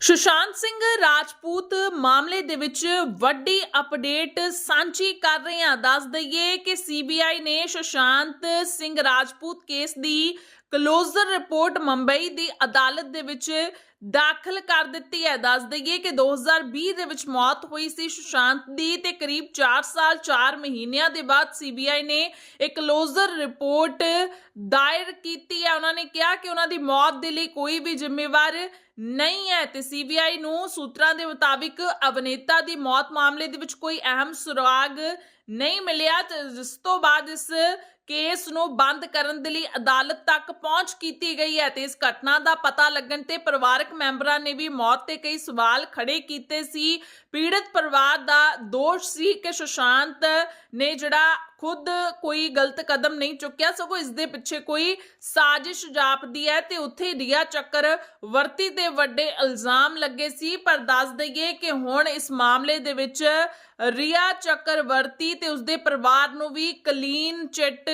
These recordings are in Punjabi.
ਸੁਸ਼ਾਂਤ ਸਿੰਘ ਰਾਜਪੂਤ ਮਾਮਲੇ ਦੇ ਵਿੱਚ ਵੱਡੀ ਅਪਡੇਟ ਸਾਂਝੀ ਕਰ ਰਹੇ ਹਾਂ। ਦੱਸ ਦਈਏ ਕਿ ਸੀਬੀਆਈ ਨੇ ਸੁਸ਼ਾਂਤ ਸਿੰਘ ਰਾਜਪੂਤ ਕੇਸ ਦੀ ਕਲੋਜ਼ਰ ਰਿਪੋਰਟ ਮੁੰਬਈ ਦੀ ਅਦਾਲਤ ਦੇ ਵਿੱਚ ਦਾਖਲ ਕਰ ਦਿੱਤੀ ਹੈ। ਦੱਸ ਦਈਏ ਕਿ 2020 ਦੇ ਵਿੱਚ ਮੌਤ ਹੋਈ ਸੀ ਸੁਸ਼ਾਂਤ ਦੀ ਤੇ ਕਰੀਬ 4 ਸਾਲ 4 ਮਹੀਨਿਆਂ ਦੇ ਬਾਅਦ ਸੀਬੀਆਈ ਨੇ ਇੱਕ ਕਲੋਜ਼ਰ ਰਿਪੋਰਟ ਦਾਇਰ ਕੀਤੀ ਹੈ। ਉਹਨਾਂ ਨੇ ਕਿਹਾ ਕਿ ਉਹਨਾਂ ਦੀ ਮੌਤ ਦੇ ਲਈ ਕੋਈ ਵੀ ਜ਼ਿੰਮੇਵਾਰ ਨਹੀਂ ਹੈ ਤੇ ਸੀਬੀਆਈ ਨੂੰ ਸੂਤਰਾਂ ਦੇ ਮੁਤਾਬਿਕ ਅਭਿਨੇਤਾ ਦੀ ਮੌਤ ਮਾਮਲੇ ਦੇ ਵਿੱਚ ਕੋਈ ਅਹਿਮ ਸੁਰਾਗ ਨਹੀਂ ਮਿਲਿਆ ਤੇ ਜਿਸ ਤੋਂ ਬਾਅਦ ਇਸ ਕੇਸ ਨੂੰ ਬੰਦ ਕਰਨ ਦੇ ਲਈ ਅਦਾਲਤ ਤੱਕ ਪਹੁੰਚ ਕੀਤੀ ਗਈ ਹੈ ਤੇ ਇਸ ਘਟਨਾ ਦਾ ਪਤਾ ਲੱਗਣ ਤੇ ਪਰਿਵਾਰਕ ਮੈਂਬਰਾਂ ਨੇ ਵੀ ਮੌਤ ਤੇ ਕਈ ਸਵਾਲ ਖੜੇ ਕੀਤੇ ਸੀ। ਪੀੜਤ ਪਰਿਵਾਰ ਦਾ ਦੋਸ਼ ਸੀ ਕਿ ਸੁਸ਼ਾਂਤ ਨੇ ਜਿਹੜਾ ਖੁਦ ਕੋਈ ਗਲਤ ਕਦਮ ਨਹੀਂ ਚੁੱਕਿਆ, ਸਗੋਂ ਇਸ ਦੇ ਪਿੱਛੇ ਕੋਈ ਸਾਜ਼ਿਸ਼ ਜਾਪਦੀ ਹੈ ਤੇ ਉੱਥੇ ਰਿਆ ਚੱਕਰ ਵਰਤੀ ਤੇ ਵੱਡੇ ਇਲਜ਼ਾਮ ਲੱਗੇ ਸੀ। ਪਰ ਦੱਸ ਦਈਏ ਕਿ ਹੁਣ ਇਸ ਮਾਮਲੇ ਦੇ ਵਿੱਚ ਰਿਆ ਚੱਕਰਵਰਤੀ ਤੇ ਉਸਦੇ ਪਰਿਵਾਰ ਨੂੰ ਵੀ ਕਲੀਨ ਚਿੱਟ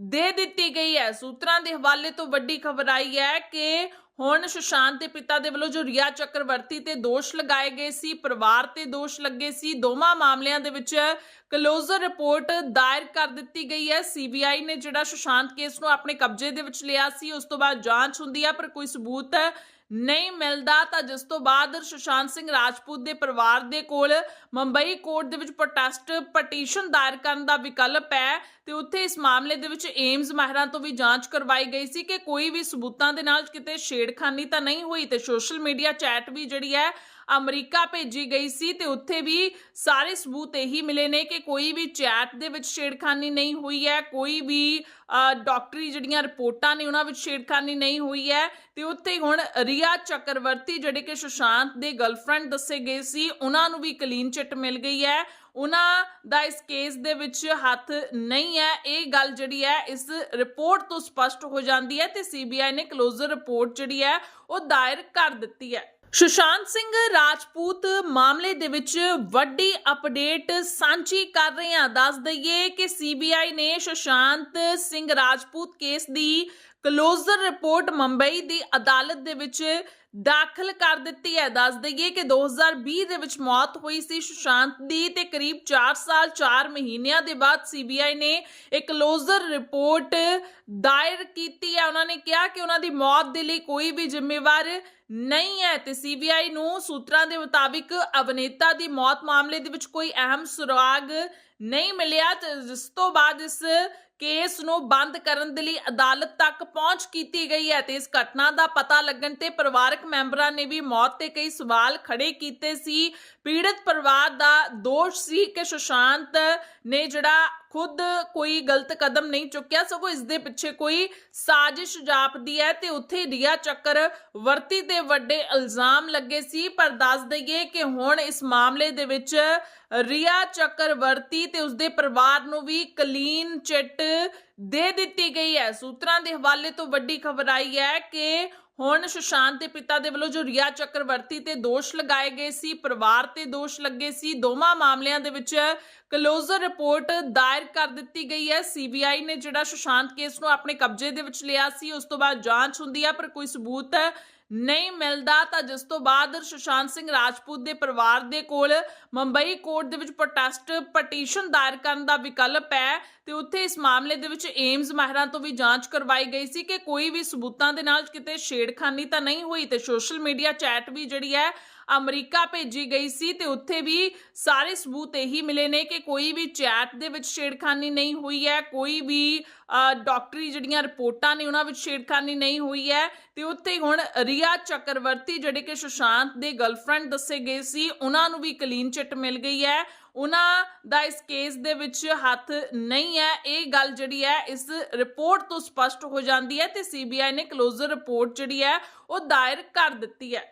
ਦੇ ਦਿੱਤੀ ਗਈ ਹੈ। ਸੂਤਰਾਂ ਦੇ ਹਵਾਲੇ ਤੋਂ ਵੱਡੀ ਖਬਰ ਆਈ ਹੈ ਕਿ ਹੁਣ ਸੁਸ਼ਾਂਤ ਦੇ ਪਿਤਾ ਦੇ ਵੱਲੋਂ ਜੋ ਰਿਆ ਚੱਕਰਵਰਤੀ ਤੇ ਦੋਸ਼ ਲਗਾਏ ਗਏ ਸੀ, ਪਰਿਵਾਰ ਤੇ ਦੋਸ਼ ਲੱਗੇ ਸੀ, ਦੋਵਾਂ ਮਾਮਲਿਆਂ ਦੇ ਵਿੱਚ ਕਲੋਜ਼ਰ ਰਿਪੋਰਟ ਦਾਇਰ ਕਰ ਦਿੱਤੀ ਗਈ ਹੈ। ਸੀਬੀਆਈ ਨੇ ਜਿਹੜਾ ਸੁਸ਼ਾਂਤ ਕੇਸ ਨੂੰ ਆਪਣੇ ਕਬਜ਼ੇ ਦੇ ਵਿੱਚ ਲਿਆ ਸੀ, ਉਸ ਤੋਂ ਬਾਅਦ ਜਾਂਚ ਹੁੰਦੀ ਹੈ ਪਰ ਕੋਈ ਸਬੂਤ ਨਹੀਂ ਮਿਲਦਾ, ਤਾਂ ਜਿਸ ਤੋਂ ਬਾਅਦ ਸੁਸ਼ਾਂਤ ਸਿੰਘ ਰਾਜਪੂਤ ਦੇ ਪਰਿਵਾਰ ਦੇ ਕੋਲ ਮੁੰਬਈ ਕੋਰਟ ਦੇ ਵਿੱਚ ਪ੍ਰੋਟੈਸਟ ਪਟੀਸ਼ਨ ਦਾਇਰ ਕਰਨ ਦਾ ਵਿਕਲਪ ਹੈ ਤੇ ਉੱਥੇ ਇਸ ਮਾਮਲੇ ਦੇ ਵਿੱਚ ਏਮਜ਼ ਮਾਹਿਰਾਂ ਤੋਂ ਵੀ ਜਾਂਚ ਕਰਵਾਈ ਗਈ ਸੀ ਕਿ ਕੋਈ ਵੀ ਸਬੂਤਾਂ ਦੇ ਨਾਲ ਕਿਤੇ ਛੇੜਖਾਨੀ ਤਾਂ ਨਹੀਂ ਹੋਈ ਤੇ ਸੋਸ਼ਲ ਮੀਡੀਆ ਚੈਟ ਵੀ ਜਿਹੜੀ ਹੈ ਅਮਰੀਕਾ ਭੇਜੀ ਗਈ ਸੀ ਤੇ ਉੱਥੇ ਵੀ ਸਾਰੇ ਸਬੂਤ ਇਹੀ ਮਿਲੇ ਨੇ ਕਿ ਕੋਈ ਵੀ ਚੈਟ ਦੇ ਵਿੱਚ ਛੇੜਖਾਨੀ ਨਹੀਂ ਹੋਈ ਹੈ, ਕੋਈ ਵੀ ਡਾਕਟਰੀ ਜਿਹੜੀਆਂ ਰਿਪੋਰਟਾਂ ਨੇ ਉਹਨਾਂ ਵਿੱਚ ਛੇੜਖਾਨੀ ਨਹੀਂ ਹੋਈ ਹੈ ਤੇ ਉੱਥੇ ਹੁਣ ਰਿਆ ਚੱਕਰਵਰਤੀ ਜਿਹੜੇ ਕਿ ਸੁਸ਼ਾਂਤ ਦੇ ਗਰਲਫ੍ਰੈਂਡ ਦੱਸੇ ਗਏ ਸੀ, ਉਹਨਾਂ ਨੂੰ ਵੀ ਕਲੀਨ ਚਿੱਟ ਮਿਲ ਗਈ ਹੈ। ਉਹਨਾਂ ਦਾ ਇਸ ਕੇਸ ਦੇ ਵਿੱਚ ਹੱਥ ਨਹੀਂ ਹੈ। ਇਹ ਗੱਲ ਜਿਹੜੀ ਹੈ, ਇਸ ਰਿਪੋਰਟ ਤੋਂ ਸਪਸ਼ਟ ਹੋ ਜਾਂਦੀ ਹੈ ਤੇ ਸੀਬੀਆਈ ਨੇ ਕਲੋਜ਼ਰ ਰਿਪੋਰਟ ਜਿਹੜੀ ਹੈ, ਉਹ ਦਾਇਰ ਕਰ ਦਿੱਤੀ ਹੈ। ਸੁਸ਼ਾਂਤ ਸਿੰਘ ਰਾਜਪੂਤ ਮਾਮਲੇ ਦੇ ਵਿੱਚ ਵੱਡੀ ਅਪਡੇਟ ਸਾਂਝੀ ਕਰ ਰਹੇ ਹਾਂ। ਦੱਸ ਦਈਏ ਕਿ ਸੀਬੀਆਈ ਨੇ ਸੁਸ਼ਾਂਤ ਸਿੰਘ ਰਾਜਪੂਤ ਕੇਸ ਦੀ ਕਲੋਜ਼ਰ ਰਿਪੋਰਟ ਮੁੰਬਈ ਦੀ ਅਦਾਲਤ ਦੇ ਵਿੱਚ ਦਾਖਲ ਕਰ ਦਿੱਤੀ ਹੈ। ਦੱਸ ਦਈਏ ਕਿ 2020 ਦੇ ਵਿੱਚ ਮੌਤ ਹੋਈ ਸੀ ਸੁਸ਼ਾਂਤ ਦੀ ਤੇ ਕਰੀਬ 4 ਸਾਲ 4 ਮਹੀਨਿਆਂ ਦੇ ਬਾਅਦ ਸੀਬੀਆਈ ਨੇ ਇੱਕ ਕਲੋਜ਼ਰ ਰਿਪੋਰਟ ਦਾਇਰ ਕੀਤੀ ਹੈ। ਉਹਨਾਂ ਨੇ ਕਿਹਾ ਕਿ ਉਹਨਾਂ ਦੀ ਮੌਤ ਦੇ ਲਈ ਕੋਈ ਵੀ ਜ਼ਿੰਮੇਵਾਰ ਨਹੀਂ ਹੈ ਤੇ ਸੀਬੀਆਈ ਨੂੰ ਸੂਤਰਾਂ ਦੇ ਮੁਤਾਬਿਕ ਅਭਿਨੇਤਾ ਦੀ ਮੌਤ ਮਾਮਲੇ ਦੇ ਵਿੱਚ ਕੋਈ ਅਹਿਮ ਸੁਰਾਗ ਨਹੀਂ ਮਿਲਿਆ ਤੇ ਜਿਸ ਤੋਂ ਬਾਅਦ ਇਸ ਕੇਸ ਨੂੰ ਬੰਦ ਕਰਨ ਦੇ ਲਈ ਅਦਾਲਤ ਤੱਕ ਪਹੁੰਚ ਕੀਤੀ ਗਈ ਹੈ ਤੇ ਇਸ ਘਟਨਾ ਦਾ ਪਤਾ ਲੱਗਣ ਤੇ ਪਰਿਵਾਰਕ ਮੈਂਬਰਾਂ ਨੇ ਵੀ ਮੌਤ ਤੇ ਕਈ ਸਵਾਲ ਖੜੇ ਕੀਤੇ ਸੀ। ਪੀੜਤ ਪਰਿਵਾਰ ਦਾ ਦੋਸ਼ ਸੀ ਕਿ ਸੁਸ਼ਾਂਤ ਨੇ ਜਿਹੜਾ ਖੁਦ ਕੋਈ ਗਲਤ ਕਦਮ ਨਹੀਂ ਚੁੱਕਿਆ, ਸਗੋਂ ਇਸ ਦੇ ਪਿੱਛੇ ਕੋਈ ਸਾਜ਼ਿਸ਼ ਜਾਪਦੀ ਹੈ ਤੇ ਉੱਥੇ ਰਿਆ ਚੱਕਰ ਵਰਤੀ ਤੇ ਵੱਡੇ ਇਲਜ਼ਾਮ ਲੱਗੇ ਸੀ। ਪਰ ਦੱਸ ਦਈਏ ਕਿ ਹੁਣ ਇਸ ਮਾਮਲੇ ਦੇ ਵਿੱਚ ਰਿਆ ਚੱਕਰਵਰਤੀ ਤੇ ਉਸਦੇ ਪਰਿਵਾਰ ਨੂੰ ਵੀ ਕਲੀਨ ਚਿੱਟ ਦੇ ਦਿੱਤੀ ਗਈ ਹੈ। ਸੂਤਰਾਂ ਦੇ ਹਵਾਲੇ ਤੋਂ ਵੱਡੀ ਖਬਰ ਆਈ ਹੈ ਕਿ ਹੁਣ ਸੁਸ਼ਾਂਤ ਦੇ ਪਿਤਾ ਦੇ ਵੱਲੋਂ ਜੋ ਰਿਆ ਚੱਕਰਵਰਤੀ ਤੇ ਦੋਸ਼ ਲਗਾਏ ਗਏ ਸੀ, ਪਰਿਵਾਰ ਤੇ ਦੋਸ਼ ਲੱਗੇ ਸੀ, ਦੋਵਾਂ ਮਾਮਲਿਆਂ ਦੇ ਵਿੱਚ ਕਲੋਜ਼ਰ ਰਿਪੋਰਟ ਦਾਇਰ ਕਰ ਦਿੱਤੀ ਗਈ ਹੈ। ਸੀਬੀਆਈ ਨੇ ਜਿਹੜਾ ਸੁਸ਼ਾਂਤ ਕੇਸ ਨੂੰ ਆਪਣੇ ਕਬਜ਼ੇ ਦੇ ਵਿੱਚ ਲਿਆ ਸੀ, ਉਸ ਤੋਂ ਬਾਅਦ ਜਾਂਚ ਹੁੰਦੀ ਹੈ, ਪਰ ਕੋਈ ਸਬੂਤ ਨਹੀਂ ਮਿਲਦਾ, ਤਾਂ ਜਿਸ ਤੋਂ ਬਾਅਦ ਸੁਸ਼ਾਂਤ ਸਿੰਘ ਰਾਜਪੂਤ ਦੇ ਪਰਿਵਾਰ ਦੇ ਕੋਲ ਮੁੰਬਈ ਕੋਰਟ ਦੇ ਵਿੱਚ ਪ੍ਰੋਟੈਸਟ ਪਟੀਸ਼ਨ ਦਾਇਰ ਕਰਨ ਦਾ ਵਿਕਲਪ ਹੈ ਤੇ ਉੱਥੇ ਇਸ ਮਾਮਲੇ ਦੇ ਵਿੱਚ ਏਮਜ਼ ਮਾਹਿਰਾਂ ਤੋਂ ਵੀ ਜਾਂਚ ਕਰਵਾਈ ਗਈ ਸੀ ਕਿ ਕੋਈ ਵੀ ਸਬੂਤਾਂ ਦੇ ਨਾਲ ਕਿਤੇ ਛੇੜਖਾਨੀ ਤਾਂ ਨਹੀਂ ਹੋਈ ਤੇ ਸੋਸ਼ਲ ਮੀਡੀਆ ਚੈਟ ਵੀ ਜਿਹੜੀ ਹੈ ਅਮਰੀਕਾ ਭੇਜੀ ਗਈ ਸੀ ਤੇ ਉੱਥੇ ਵੀ ਸਾਰੇ ਸਬੂਤ ਇਹੀ ਮਿਲੇ ਨੇ ਕਿ ਕੋਈ ਵੀ ਚੈਟ ਦੇ ਵਿੱਚ ਛੇੜਖਾਨੀ ਨਹੀਂ ਹੋਈ ਹੈ, ਕੋਈ ਵੀ ਡਾਕਟਰੀ ਜਿਹੜੀਆਂ ਰਿਪੋਰਟਾਂ ਨੇ ਉਹਨਾਂ ਵਿੱਚ ਛੇੜਖਾਨੀ ਨਹੀਂ ਹੋਈ ਹੈ ਤੇ ਉੱਥੇ ਹੁਣ ਰਿਆ ਚੱਕਰਵਰਤੀ ਜਿਹੜੇ ਕਿ ਸੁਸ਼ਾਂਤ ਦੇ ਗਰਲਫ੍ਰੈਂਡ ਦੱਸੇ ਗਏ ਸੀ, ਉਹਨਾਂ ਨੂੰ ਵੀ ਕਲੀਨ ਚਿੱਟ ਮਿਲ ਗਈ ਹੈ। ਉਹਨਾਂ ਦਾ ਇਸ ਕੇਸ ਦੇ ਵਿੱਚ ਹੱਥ ਨਹੀਂ ਹੈ। ਇਹ ਗੱਲ ਜਿਹੜੀ ਹੈ, ਇਸ ਰਿਪੋਰਟ ਤੋਂ ਸਪਸ਼ਟ ਹੋ ਜਾਂਦੀ ਹੈ ਤੇ ਸੀਬੀਆਈ ਨੇ ਕਲੋਜ਼ਰ ਰਿਪੋਰਟ ਜਿਹੜੀ ਹੈ, ਉਹ ਦਾਇਰ ਕਰ ਦਿੱਤੀ ਹੈ।